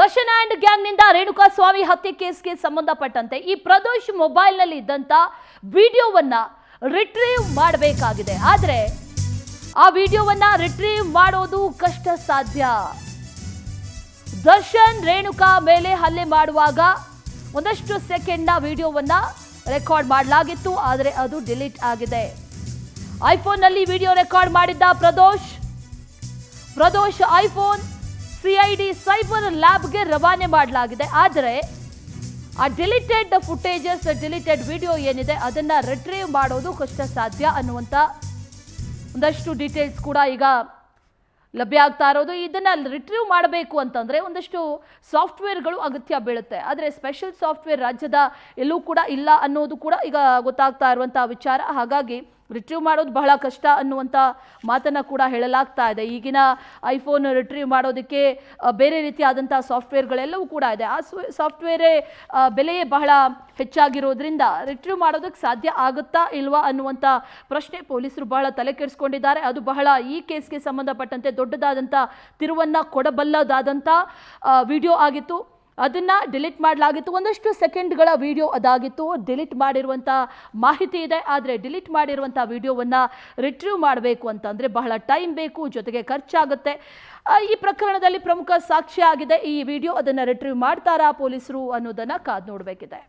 Darshan and ಗ್ಯಾಂಗ್ನಿಂದ ರೇಣುಕಾ ಸ್ವಾಮಿ ಹತ್ಯೆ ಕೇಸ್ಗೆ ಸಂಬಂಧಪಟ್ಟಂತೆ ಈ ಪ್ರದೋಷ್ ಮೊಬೈಲ್ನಲ್ಲಿ ಇದ್ದಂಥ ವಿಡಿಯೋವನ್ನು ರಿಟ್ರೀವ್ ಮಾಡಬೇಕಾಗಿದೆ. ಆದರೆ ಆ ವಿಡಿಯೋವನ್ನು ರಿಟ್ರೀವ್ ಮಾಡೋದು ಕಷ್ಟ ಸಾಧ್ಯ ದರ್ಶನ್ ರೇಣುಕಾ ಮೇಲೆ ಹಲ್ಲೆ ಮಾಡುವಾಗ ಒಂದಷ್ಟು ಸೆಕೆಂಡ್ನ ವಿಡಿಯೋವನ್ನು ರೆಕಾರ್ಡ್ ಮಾಡಲಾಗಿತ್ತು, ಆದರೆ ಅದು ಡಿಲೀಟ್ ಆಗಿದೆ. ಐಫೋನ್ನಲ್ಲಿ ವಿಡಿಯೋ ರೆಕಾರ್ಡ್ ಮಾಡಿದ್ದ Pradosh. Pradosh iPhone CID cyber ಲ್ಯಾಬ್ಗೆ ರವಾನೆ ಮಾಡಲಾಗಿದೆ. ಆದರೆ ಆ ಡಿಲಿಟೆಡ್ ಫುಟೇಜಸ್, ಡಿಲಿಟೆಡ್ ವಿಡಿಯೋ ಏನಿದೆ, ಅದನ್ನ ರಿಟ್ರೀವ್ ಮಾಡೋದು ಕಷ್ಟ ಸಾಧ್ಯ ಅನ್ನುವಂಥ ಒಂದಷ್ಟು ಡೀಟೇಲ್ಸ್ ಕೂಡ ಈಗ ಲಭ್ಯ ಆಗ್ತಾ ಇರೋದು. ಇದನ್ನ ರಿಟ್ರೀವ್ ಮಾಡಬೇಕು ಅಂತಂದ್ರೆ ಒಂದಷ್ಟು ಸಾಫ್ಟ್ವೇರ್ಗಳು ಅಗತ್ಯ ಬೀಳುತ್ತೆ. ಆದರೆ ಸ್ಪೆಷಲ್ ಸಾಫ್ಟ್ವೇರ್ ರಾಜ್ಯದ ಎಲ್ಲೂ ಕೂಡ ಇಲ್ಲ ಅನ್ನೋದು ಕೂಡ ಈಗ ಗೊತ್ತಾಗ್ತಾ ಇರುವಂಥ ವಿಚಾರ. ಹಾಗಾಗಿ ರಿಟ್ರೀವ್ ಮಾಡೋದು ಬಹಳ ಕಷ್ಟ ಅನ್ನುವಂಥ ಮಾತನ್ನು ಕೂಡ ಹೇಳಲಾಗ್ತಾ ಇದೆ. ಈಗಿನ ಐಫೋನ್ ರಿಟ್ರೀವ್ ಮಾಡೋದಕ್ಕೆ ಬೇರೆ ರೀತಿಯಾದಂಥ ಸಾಫ್ಟ್ವೇರ್ಗಳೆಲ್ಲವೂ ಕೂಡ ಇದೆ. ಆ ಸಾಫ್ಟ್ವೇರೇ ಬೆಲೆಯೇ ಬಹಳ ಹೆಚ್ಚಾಗಿರೋದ್ರಿಂದ ರಿಟ್ರೀವ್ ಮಾಡೋದಕ್ಕೆ ಸಾಧ್ಯ ಆಗುತ್ತಾ ಇಲ್ವಾ ಅನ್ನುವಂಥ ಪ್ರಶ್ನೆ ಪೊಲೀಸರು ಬಹಳ ತಲೆ ಕೆಡಿಸ್ಕೊಂಡಿದ್ದಾರೆ. ಅದು ಬಹಳ ಈ ಕೇಸ್ಗೆ ಸಂಬಂಧಪಟ್ಟಂತೆ ದೊಡ್ಡದಾದಂಥ ತಿರುವನ್ನು ಕೊಡಬಲ್ಲದಾದಂಥ ವಿಡಿಯೋ ಆಗಿತ್ತು. ಅದನ್ನ ಡಿಲೀಟ್ ಮಾಡಲಾಗಿತ್ತು. ಒಂದಷ್ಟು ಸೆಕೆಂಡ್ಗಳ ವಿಡಿಯೋ ಅದಾಗಿತ್ತು. ಡಿಲೀಟ್ ಮಾಡಿರುವಂಥ ಮಾಹಿತಿ ಇದೆ. ಆದರೆ ಡಿಲೀಟ್ ಮಾಡಿರುವಂಥ ವಿಡಿಯೋವನ್ನು ರಿಟ್ರೀವ್ ಮಾಡಬೇಕು ಅಂತಂದರೆ ಬಹಳ ಟೈಮ್ ಬೇಕು, ಜೊತೆಗೆ ಖರ್ಚಾಗುತ್ತೆ. ಈ ಪ್ರಕರಣದಲ್ಲಿ ಪ್ರಮುಖ ಸಾಕ್ಷಿ ಆಗಿದೆ. ಈ ವಿಡಿಯೋ ಅದನ್ನು ರಿಟ್ರೀವ್ ಮಾಡ್ತಾರಾ ಪೊಲೀಸರು ಅನ್ನೋದನ್ನು ಕಾದು ನೋಡಬೇಕಿದೆ.